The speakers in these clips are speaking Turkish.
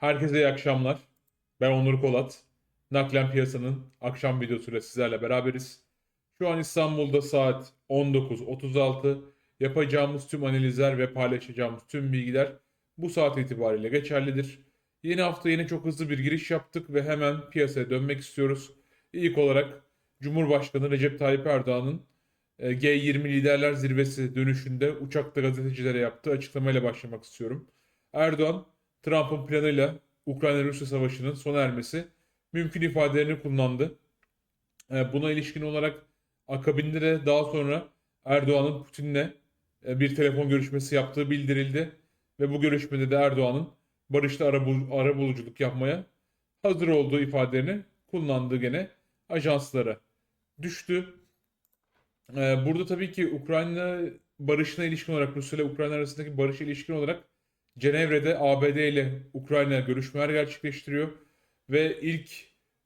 Herkese iyi akşamlar. Ben Onur Kolat. Naklen Piyasa'nın akşam videosuyla sizlerle beraberiz. Şu an İstanbul'da saat 19.36. Yapacağımız tüm analizler ve paylaşacağımız tüm bilgiler bu saat itibariyle geçerlidir. Yeni hafta yine çok hızlı bir giriş yaptık ve hemen piyasaya dönmek istiyoruz. İlk olarak Cumhurbaşkanı Recep Tayyip Erdoğan'ın e, G20 Liderler Zirvesi dönüşünde uçakta gazetecilere yaptığı açıklamayla başlamak istiyorum. Erdoğan, Trump'ın planıyla Ukrayna-Rusya savaşının sona ermesi mümkün ifadelerini kullandı. E, Buna ilişkin olarak akabinde de daha sonra Erdoğan'ın Putin'le e, bir telefon görüşmesi yaptığı bildirildi. Ve bu görüşmede de Erdoğan'ın barışta arabul- arabuluculuk yapmaya hazır olduğu ifadelerini kullandığı gene ajanslara düştü. Ee, Burada tabii ki Ukrayna barışına ilişkin olarak Rusya ile Ukrayna arasındaki barışa ilişkin olarak Cenevre'de ABD ile Ukrayna görüşmeler gerçekleştiriyor ve ilk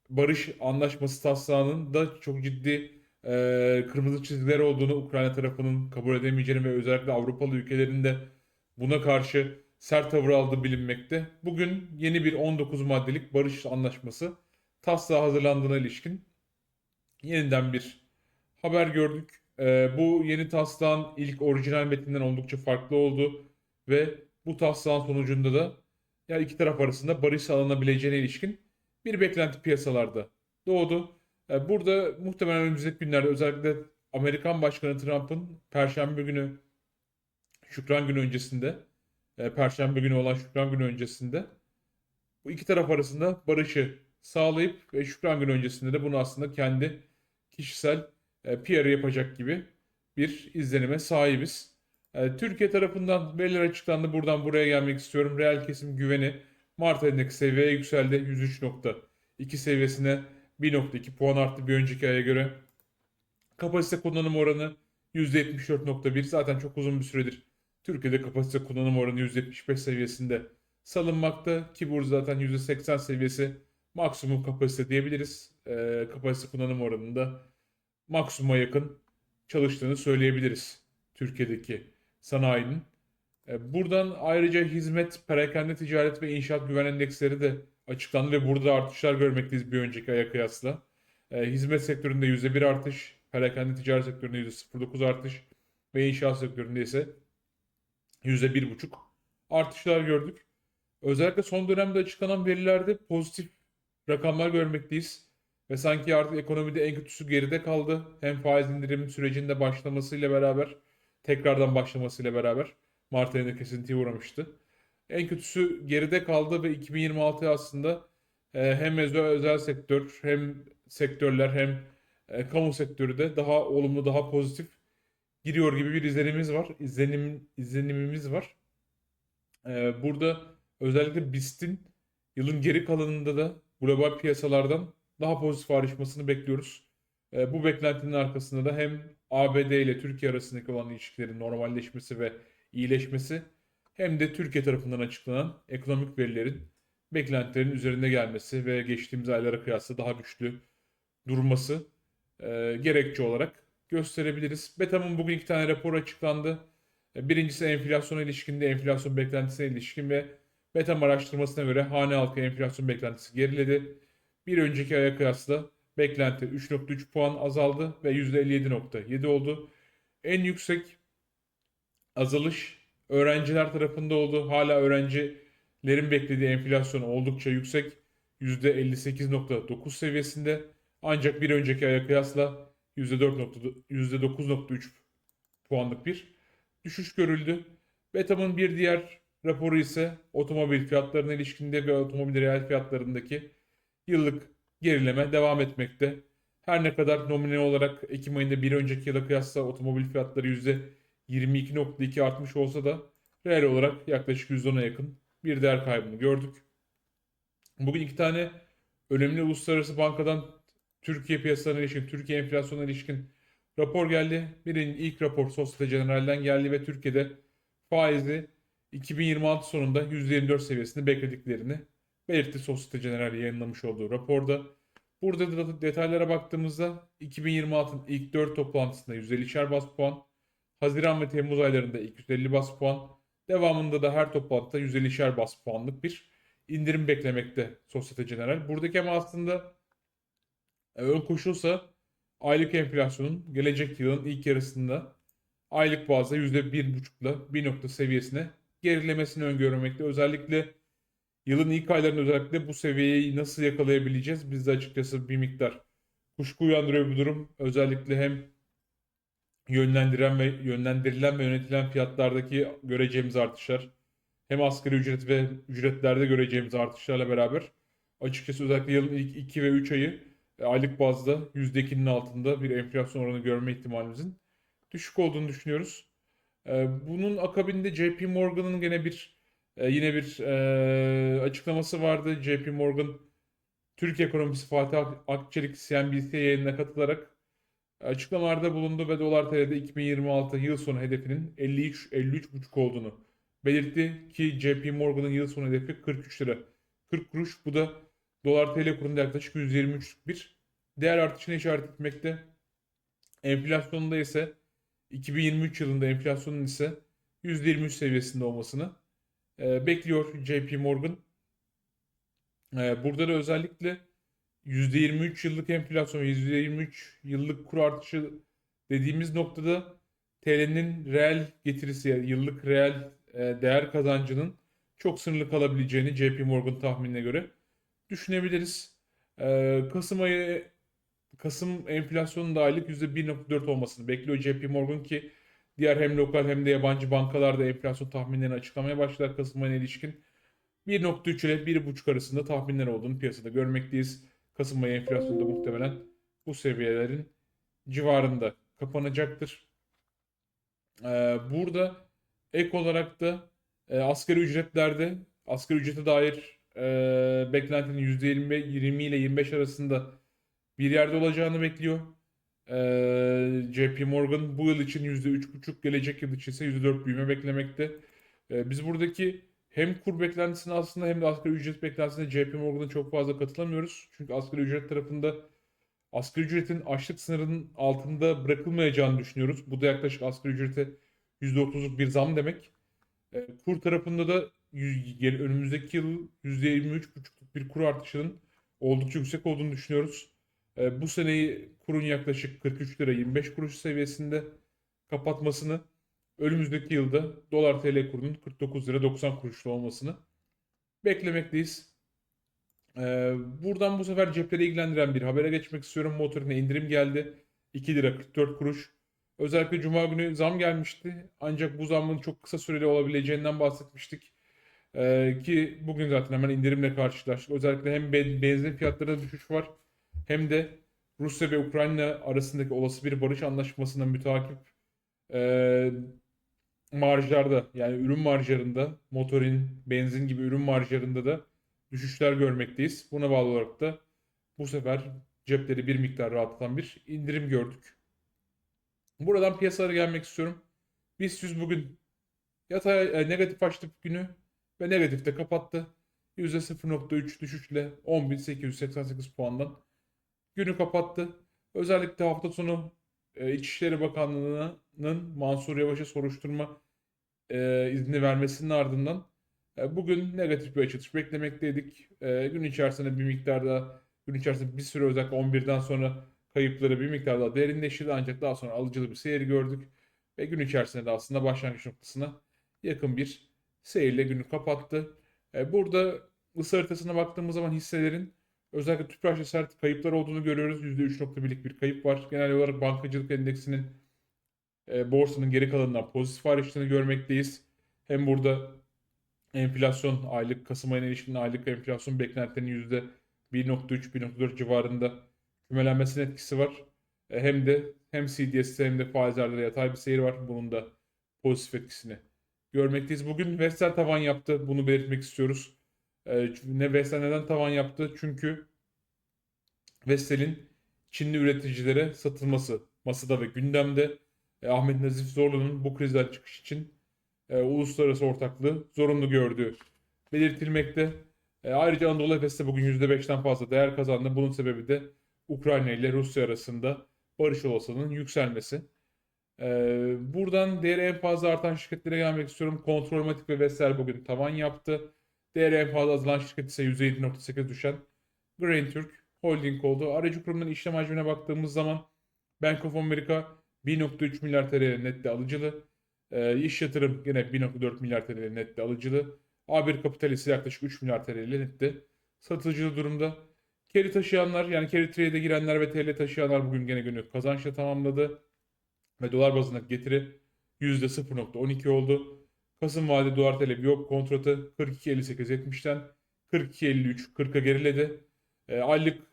barış anlaşması taslağının da çok ciddi e, kırmızı çizgiler olduğunu Ukrayna tarafının kabul edemeyeceğini ve özellikle Avrupalı ülkelerin de buna karşı sert tavır aldığı bilinmekte. Bugün yeni bir 19 maddelik barış anlaşması taslağı hazırlandığına ilişkin yeniden bir haber gördük. Ee, bu yeni taslağın ilk orijinal metninden oldukça farklı oldu ve bu taslağın sonucunda da yani iki taraf arasında barış sağlanabileceğine ilişkin bir beklenti piyasalarda doğdu. Ee, burada muhtemelen önümüzdeki günlerde özellikle Amerikan Başkanı Trump'ın Perşembe günü Şükran günü öncesinde e, Perşembe günü olan Şükran günü öncesinde bu iki taraf arasında barışı sağlayıp ve Şükran günü öncesinde de bunu aslında kendi kişisel e, PR yapacak gibi bir izlenime sahibiz. E, Türkiye tarafından veriler açıklandı. Buradan buraya gelmek istiyorum. Reel kesim güveni Mart ayındaki seviyeye yükseldi. 103.2 seviyesine 1.2 puan arttı bir önceki aya göre. Kapasite kullanım oranı %74.1. Zaten çok uzun bir süredir Türkiye'de kapasite kullanım oranı %75 seviyesinde salınmakta ki burada zaten %80 seviyesi maksimum kapasite diyebiliriz. E, kapasite kullanım oranında maksimuma yakın çalıştığını söyleyebiliriz Türkiye'deki sanayinin. E, Buradan ayrıca hizmet, perakende ticaret ve inşaat güven endeksleri de açıklandı ve burada artışlar görmekteyiz bir önceki aya kıyasla. E, Hizmet sektöründe %1 artış, perakende ticaret sektöründe %0.9 artış ve inşaat sektöründe ise %1.5 artışlar gördük. Özellikle son dönemde açıklanan verilerde pozitif rakamlar görmekteyiz. Ve sanki artık ekonomide en kötüsü geride kaldı. Hem faiz indirim sürecinde başlamasıyla beraber, tekrardan başlamasıyla beraber Mart ayında kesintiye uğramıştı. En kötüsü geride kaldı ve 2026 aslında e, hem özel, sektör hem sektörler hem e, kamu sektörü de daha olumlu, daha pozitif giriyor gibi bir izlenimimiz var. İzlenim, izlenimimiz var. E, burada özellikle BIST'in yılın geri kalanında da global piyasalardan daha pozitif ayrışmasını bekliyoruz. Bu beklentinin arkasında da hem ABD ile Türkiye arasındaki olan ilişkilerin normalleşmesi ve iyileşmesi hem de Türkiye tarafından açıklanan ekonomik verilerin beklentilerin üzerinde gelmesi ve geçtiğimiz aylara kıyasla daha güçlü durması e, gerekçe olarak gösterebiliriz. Betam'ın bugün iki tane rapor açıklandı. E, Birincisi enflasyona ilişkinde enflasyon beklentisine ilişkin ve Betam araştırmasına göre hane halkı enflasyon beklentisi geriledi. Bir önceki aya kıyasla beklenti 3.3 puan azaldı ve %57.7 oldu. En yüksek azalış öğrenciler tarafında oldu. Hala öğrencilerin beklediği enflasyon oldukça yüksek. %58.9 seviyesinde. Ancak bir önceki aya kıyasla %4.9 %9.3 puanlık bir düşüş görüldü. Betam'ın bir diğer raporu ise otomobil fiyatlarına ilişkinde ve otomobil reel fiyatlarındaki yıllık gerileme devam etmekte. Her ne kadar nominal olarak Ekim ayında bir önceki yıla kıyasla otomobil fiyatları %22.2 artmış olsa da reel olarak yaklaşık %10'a yakın bir değer kaybını gördük. Bugün iki tane önemli uluslararası bankadan Türkiye piyasalarına ilişkin, Türkiye enflasyonuna ilişkin rapor geldi. Birinin ilk rapor Societe Generale'den geldi ve Türkiye'de faizi 2026 sonunda %24 seviyesinde beklediklerini belirtti Societe Generale yayınlamış olduğu raporda. Burada da detaylara baktığımızda 2026'ın ilk 4 toplantısında 150'şer bas puan, Haziran ve Temmuz aylarında ilk 150 bas puan, devamında da her toplantıda 150'şer bas puanlık bir indirim beklemekte Societe Generale. Buradaki ama aslında e, ön koşulsa aylık enflasyonun gelecek yılın ilk yarısında aylık bazda %1,5'la 1 nokta seviyesine gerilemesini öngörmekte. Özellikle yılın ilk aylarında özellikle bu seviyeyi nasıl yakalayabileceğiz? Bizde açıkçası bir miktar kuşku uyandırıyor bu durum. Özellikle hem yönlendiren ve yönlendirilen ve yönetilen fiyatlardaki göreceğimiz artışlar hem asgari ücret ve ücretlerde göreceğimiz artışlarla beraber açıkçası özellikle yılın ilk 2 ve 3 ayı e, aylık bazda %2'nin altında bir enflasyon oranı görme ihtimalimizin düşük olduğunu düşünüyoruz. E, Bunun akabinde JP Morgan'ın gene bir e, yine bir e, açıklaması vardı. JP Morgan Türk ekonomisi Fatih Ak- Akçelik CNBC yayınına katılarak açıklamalarda bulundu ve dolar TL'de 2026 yıl sonu hedefinin 53 53,5 olduğunu belirtti ki JP Morgan'ın yıl sonu hedefi 43 lira 40 kuruş. Bu da dolar TL kurunda yaklaşık 123'lük bir değer artışına işaret etmekte. Enflasyonda ise 2023 yılında enflasyonun ise %23 seviyesinde olmasını e, bekliyor JP Morgan. E, burada da özellikle %23 yıllık enflasyon ve %23 yıllık kur artışı dediğimiz noktada TL'nin reel getirisi yani yıllık reel e, değer kazancının çok sınırlı kalabileceğini JP Morgan tahminine göre düşünebiliriz. E, Kasım ayı Kasım enflasyonun da aylık %1.4 olmasını bekliyor JP Morgan ki diğer hem lokal hem de yabancı bankalar da enflasyon tahminlerini açıklamaya başlar Kasım ayına ilişkin. 1.3 ile 1.5 arasında tahminler olduğunu piyasada görmekteyiz. Kasım ayı enflasyonu da muhtemelen bu seviyelerin civarında kapanacaktır. Ee, burada ek olarak da e, asgari ücretlerde asgari ücrete dair e, beklentinin %20, 20 ile 25 arasında bir yerde olacağını bekliyor. Ee, JP Morgan bu yıl için %3,5 gelecek yıl için ise %4 büyüme beklemekte. Ee, biz buradaki hem kur beklentisine aslında hem de asgari ücret beklentisine JP Morgan'a çok fazla katılamıyoruz. Çünkü asgari ücret tarafında asgari ücretin açlık sınırının altında bırakılmayacağını düşünüyoruz. Bu da yaklaşık asgari ücrete %30'luk bir zam demek. Ee, kur tarafında da önümüzdeki yıl %23,5'luk bir kur artışının oldukça yüksek olduğunu düşünüyoruz. Ee, bu seneyi kurun yaklaşık 43 lira 25 kuruş seviyesinde kapatmasını, önümüzdeki yılda dolar TL kurunun 49 lira 90 kuruşta olmasını beklemekteyiz. Ee, buradan bu sefer cepleri ilgilendiren bir habere geçmek istiyorum. Motorine indirim geldi. 2 lira 44 kuruş. Özellikle Cuma günü zam gelmişti. Ancak bu zammın çok kısa süreli olabileceğinden bahsetmiştik. Ee, ki bugün zaten hemen indirimle karşılaştık. Özellikle hem be- benzin fiyatlarında düşüş var hem de Rusya ve Ukrayna arasındaki olası bir barış anlaşmasına mütakip e, marjlarda yani ürün marjlarında motorin, benzin gibi ürün marjlarında da düşüşler görmekteyiz. Buna bağlı olarak da bu sefer cepleri bir miktar rahatlatan bir indirim gördük. Buradan piyasalara gelmek istiyorum. BIST 100 bugün yatay e, negatif açtı günü ve negatifte kapattı. %0.3 düşüşle 10.888 puandan günü kapattı. Özellikle hafta sonu e, İçişleri Bakanlığı'nın Mansur Yavaş'a soruşturma e, izni vermesinin ardından e, bugün negatif bir açılış beklemekteydik. E, gün içerisinde bir miktar daha, gün içerisinde bir süre özellikle 11'den sonra kayıpları bir miktar daha derinleşti ancak daha sonra alıcılı bir seyir gördük. Ve gün içerisinde de aslında başlangıç noktasına yakın bir seyirle günü kapattı. E, burada ısı haritasına baktığımız zaman hisselerin özellikle tüpraşta sert kayıplar olduğunu görüyoruz. %3.1'lik bir kayıp var. Genel olarak bankacılık endeksinin e, borsanın geri kalanından pozitif ayrıştığını görmekteyiz. Hem burada enflasyon aylık Kasım ayına ilişkin aylık enflasyon beklentilerinin %1.3-1.4 civarında kümelenmesine etkisi var. E, hem de hem CDS'te hem de faizlerde de yatay bir seyir var. Bunun da pozitif etkisini görmekteyiz. Bugün Vestel tavan yaptı. Bunu belirtmek istiyoruz. E, ne Vestel neden tavan yaptı? Çünkü Vestel'in Çinli üreticilere satılması masada ve gündemde. E, Ahmet Nazif Zorlu'nun bu krizden çıkış için e, uluslararası ortaklığı zorunlu gördüğü belirtilmekte. E, ayrıca Anadolu Efes de bugün %5'ten fazla değer kazandı. Bunun sebebi de Ukrayna ile Rusya arasında barış olasılığının yükselmesi. E, buradan değeri en fazla artan şirketlere gelmek istiyorum. Kontrolmatik ve Vestel bugün tavan yaptı. Değeri en fazla azalan şirket ise %7.8 düşen Grain Türk Holding oldu. Aracı kurumların işlem hacmine baktığımız zaman Bank of America 1.3 milyar TL nette alıcılı. Ee, iş yatırım yine 1.4 milyar TL nette alıcılı. A1 Kapital ise yaklaşık 3 milyar TL nette satıcılı durumda. Carry taşıyanlar yani carry trade'e girenler ve TL taşıyanlar bugün gene günü kazançla tamamladı. Ve dolar bazındaki getiri %0.12 oldu. Kasım vade dolar TL biyop kontratı 42.58.70'ten 42.53 40'a geriledi. E, aylık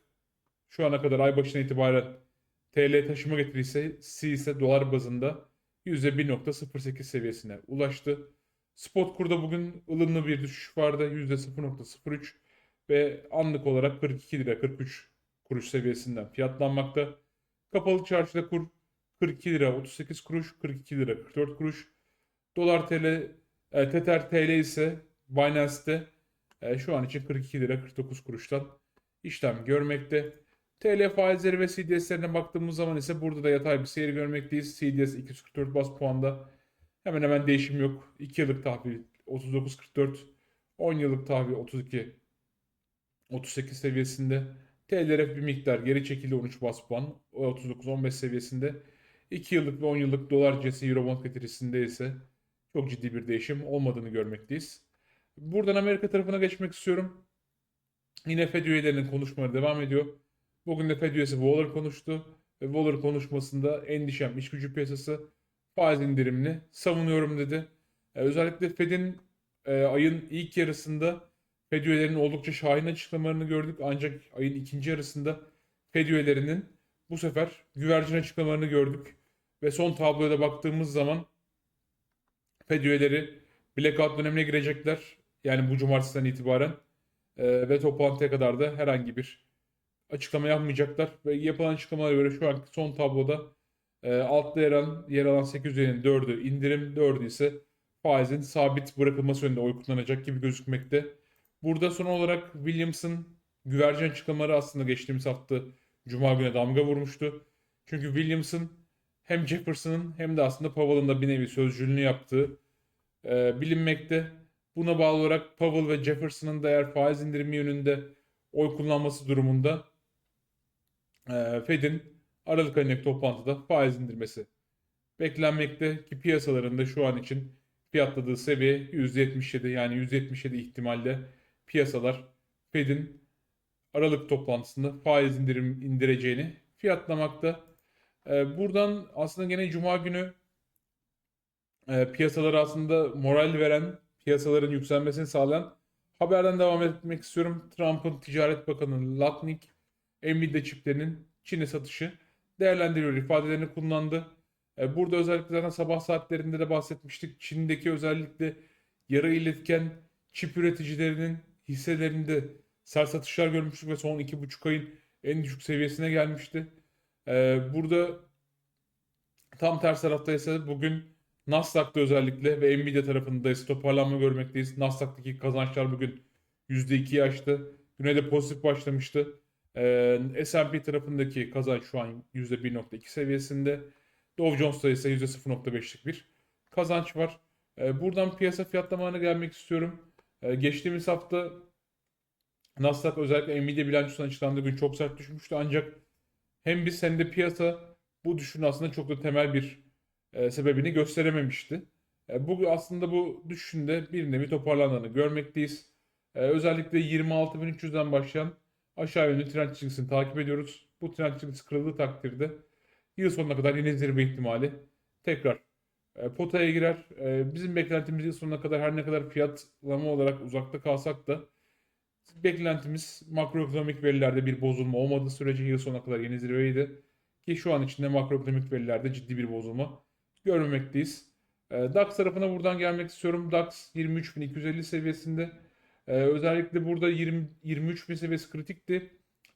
şu ana kadar ay başına itibaren TL taşıma getirisi ise dolar bazında %1.08 seviyesine ulaştı. Spot kurda bugün ılımlı bir düşüş vardı. %0.03 ve anlık olarak 42 lira 43 kuruş seviyesinden fiyatlanmakta. Kapalı çarşıda kur 42 lira 38 kuruş, 42 lira 44 kuruş. Dolar TL, e, Tether TL ise Binance'te e, şu an için 42 lira 49 kuruştan işlem görmekte. TL faizleri ve CDS'lerine baktığımız zaman ise burada da yatay bir seyir görmekteyiz. CDS 244 bas puanda hemen hemen değişim yok. 2 yıllık tahvil 39.44, 10 yıllık tahvil 32 38 seviyesinde. TLRF bir miktar geri çekildi 13 bas puan 39-15 seviyesinde. 2 yıllık ve 10 yıllık dolar cinsi Eurobond getirisinde ise çok ciddi bir değişim olmadığını görmekteyiz. Buradan Amerika tarafına geçmek istiyorum. Yine Fed üyelerinin konuşmaları devam ediyor. Bugün de Fed üyesi Waller konuştu. Ve Waller konuşmasında endişem iş gücü piyasası faiz indirimini savunuyorum dedi. Ee, özellikle Fed'in e, ayın ilk yarısında Fed üyelerinin oldukça şahin açıklamalarını gördük. Ancak ayın ikinci yarısında Fed üyelerinin bu sefer güvercin açıklamalarını gördük. Ve son tabloya da baktığımız zaman Fed üyeleri blackout dönemine girecekler. Yani bu cumartesiden itibaren. Ee, ve toplantıya kadar da herhangi bir açıklama yapmayacaklar. Ve yapılan açıklamalara göre şu anki son tabloda e, altta yer alan, yer alan 800 üyenin 4'ü indirim, 4'ü ise faizin sabit bırakılması yönünde oy kullanacak gibi gözükmekte. Burada son olarak Williams'ın güvercin açıklamaları aslında geçtiğimiz hafta Cuma günü damga vurmuştu. Çünkü Williams'ın hem Jefferson'ın hem de aslında Powell'ın da bir nevi sözcülüğünü yaptığı e, bilinmekte. Buna bağlı olarak Powell ve Jefferson'ın da eğer faiz indirimi yönünde oy kullanması durumunda e, Fed'in Aralık ayındaki toplantıda faiz indirmesi beklenmekte ki piyasalarında şu an için fiyatladığı seviye %77 yani %77 ihtimalle piyasalar Fed'in Aralık toplantısında faiz indirim indireceğini fiyatlamakta. Ee, buradan aslında gene Cuma günü e, piyasaları aslında moral veren, piyasaların yükselmesini sağlayan haberden devam etmek istiyorum. Trump'ın Ticaret Bakanı Latnik, Nvidia çiplerinin Çin'e satışı değerlendiriyor ifadelerini kullandı. E, burada özellikle zaten sabah saatlerinde de bahsetmiştik. Çin'deki özellikle yarı iletken çip üreticilerinin hisselerinde sert satışlar görmüştük ve son 2,5 ayın en düşük seviyesine gelmişti. Ee, burada tam ters tarafta ise bugün Nasdaq'ta özellikle ve Nvidia tarafında toparlanma görmekteyiz. Nasdaq'taki kazançlar bugün %2'yi aştı. Güne de pozitif başlamıştı. Ee, S&P tarafındaki kazanç şu an %1.2 seviyesinde. Dow Jones'ta ise %0.5'lik bir kazanç var. Ee, buradan piyasa fiyatlamalarına gelmek istiyorum. Ee, geçtiğimiz hafta Nasdaq özellikle Nvidia bilançosundan açıklandığı gün çok sert düşmüştü ancak hem biz hem de piyasa bu düşüşün aslında çok da temel bir e, sebebini gösterememişti. E, bu aslında bu düşüşün de bir nevi toparlandığını görmekteyiz. E, özellikle 26.300'den başlayan aşağı yönlü trend çizgisini takip ediyoruz. Bu trend çizgisi kırıldığı takdirde yıl sonuna kadar yine zirve ihtimali tekrar potaya girer. Bizim beklentimiz yıl sonuna kadar her ne kadar fiyatlama olarak uzakta kalsak da beklentimiz makroekonomik verilerde bir bozulma olmadığı sürece yıl sonuna kadar yeni zirveydi. Ki şu an içinde makroekonomik verilerde ciddi bir bozulma görmemekteyiz. E, DAX tarafına buradan gelmek istiyorum. DAX 23.250 seviyesinde. E, özellikle burada 20, 23.000 seviyesi kritikti.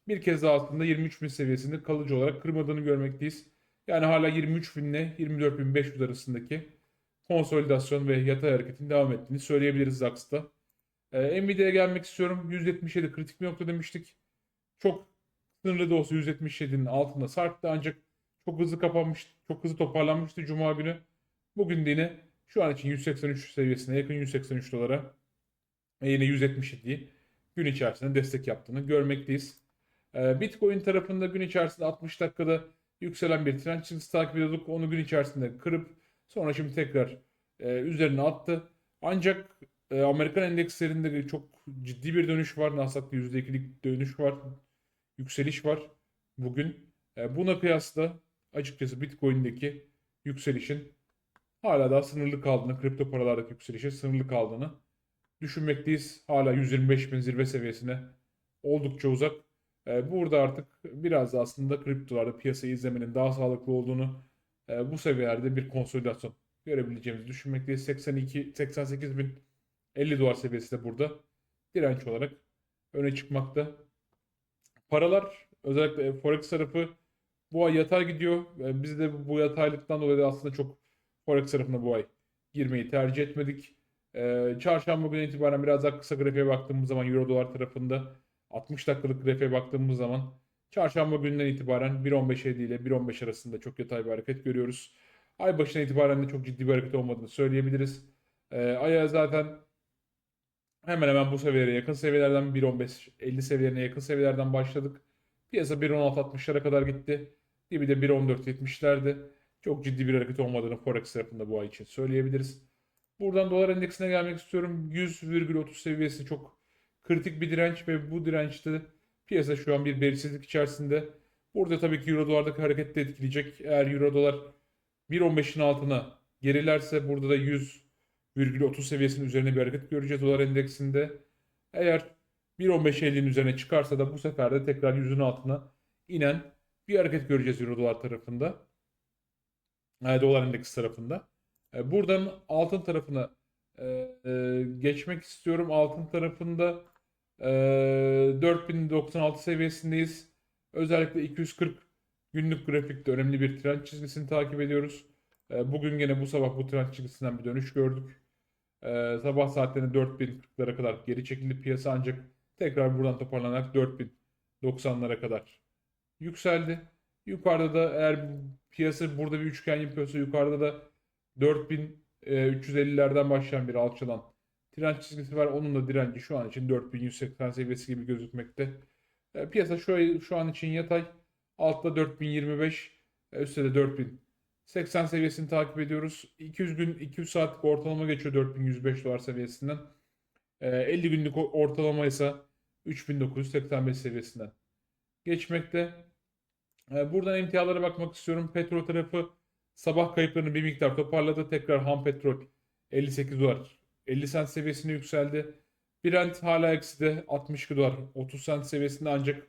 Bir kez daha altında 23.000 seviyesinde kalıcı olarak kırmadığını görmekteyiz. Yani hala 23.000 ile 24.500 arasındaki konsolidasyon ve yatay hareketin devam ettiğini söyleyebiliriz DAX'ta. Ee, Nvidia'ya gelmek istiyorum. 177 kritik bir nokta demiştik. Çok sınırlı da olsa 177'nin altında sarktı ancak çok hızlı kapanmış, çok hızlı toparlanmıştı Cuma günü. Bugün de yine şu an için 183 seviyesine yakın 183 dolara ve yine 177'yi gün içerisinde destek yaptığını görmekteyiz. Ee, Bitcoin tarafında gün içerisinde 60 dakikada yükselen bir trend çizgisi takip ediyorduk. Onu gün içerisinde kırıp sonra şimdi tekrar e, üzerine attı. Ancak e, Amerikan endekslerinde çok ciddi bir dönüş var. Nasdaq'ta %2'lik dönüş var. Yükseliş var bugün. E, buna kıyasla açıkçası Bitcoin'deki yükselişin hala daha sınırlı kaldığını, kripto paralardaki yükselişin sınırlı kaldığını düşünmekteyiz. Hala 125 bin zirve seviyesine oldukça uzak. E, burada artık biraz da aslında kriptolarda piyasayı izlemenin daha sağlıklı olduğunu e, bu seviyelerde bir konsolidasyon görebileceğimizi düşünmekteyiz. 82 88 bin 50 dolar seviyesi de burada direnç olarak öne çıkmakta. Paralar özellikle forex tarafı bu ay yatay gidiyor. E, Biz de bu yataylıktan dolayı da aslında çok forex tarafına bu ay girmeyi tercih etmedik. E, Çarşamba günü itibaren biraz daha kısa grafiğe baktığımız zaman Euro dolar tarafında 60 dakikalık grafiğe baktığımız zaman çarşamba gününden itibaren 1.15.50 ile 1.15 arasında çok yatay bir hareket görüyoruz. Ay başına itibaren de çok ciddi bir hareket olmadığını söyleyebiliriz. E, aya zaten hemen hemen bu seviyelere yakın seviyelerden 1.15-50 seviyelerine yakın seviyelerden başladık. Piyasa 1.16-60'lara kadar gitti. Dibi de 1.14-70'lerde. Çok ciddi bir hareket olmadığını Forex tarafında bu ay için söyleyebiliriz. Buradan dolar endeksine gelmek istiyorum. 100,30 seviyesi çok kritik bir direnç ve bu dirençte piyasa şu an bir belirsizlik içerisinde. Burada tabii ki Euro dolardaki hareket de etkileyecek. Eğer Euro dolar 1.15'in altına gerilerse burada da 100,30 seviyesinin üzerine bir hareket göreceğiz dolar endeksinde. Eğer 1.15.50'nin üzerine çıkarsa da bu sefer de tekrar 100'ün altına inen bir hareket göreceğiz Euro dolar tarafında. E, dolar endeksi tarafında. E, buradan altın tarafına e, geçmek istiyorum. Altın tarafında e, 4096 seviyesindeyiz. Özellikle 240 günlük grafikte önemli bir trend çizgisini takip ediyoruz. Bugün gene bu sabah bu trend çizgisinden bir dönüş gördük. Sabah saatlerinde 4040'lara kadar geri çekildi piyasa ancak tekrar buradan toparlanarak 4090'lara kadar yükseldi. Yukarıda da eğer piyasa burada bir üçgen yapıyorsa yukarıda da 4350'lerden başlayan bir alçalan trend çizgisi var. Onun da direnci şu an için 4180 seviyesi gibi gözükmekte. E, Piyasa şu, şu an için yatay. Altta 4025, e, üstte de 4080 seviyesini takip ediyoruz. 200 gün 200 saatlik ortalama geçiyor 4105 dolar seviyesinden. E, 50 günlük ortalama ise 3985 seviyesinden geçmekte. E, Buradan emtialara bakmak istiyorum. Petrol tarafı sabah kayıplarını bir miktar toparladı. Tekrar ham petrol 58 dolar 50 sent seviyesine yükseldi. Brent hala ekside 62 dolar 30 sent seviyesinde ancak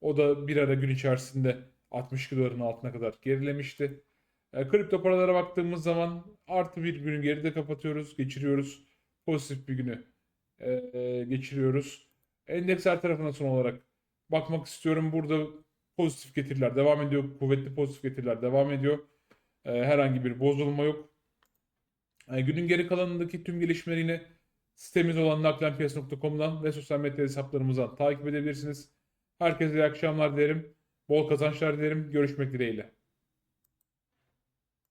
o da bir ara gün içerisinde 62 doların altına kadar gerilemişti. E, kripto paralara baktığımız zaman artı bir günü geride kapatıyoruz, geçiriyoruz. Pozitif bir günü e, e, geçiriyoruz. Endeksler tarafına son olarak bakmak istiyorum. Burada pozitif getiriler devam ediyor. Kuvvetli pozitif getiriler devam ediyor. E, herhangi bir bozulma yok. E, günün geri kalanındaki tüm gelişmeleri yine sitemiz olan naklenpiyasa.com'dan ve sosyal medya hesaplarımızdan takip edebilirsiniz. Herkese iyi akşamlar dilerim. Bol kazançlar dilerim. Görüşmek dileğiyle.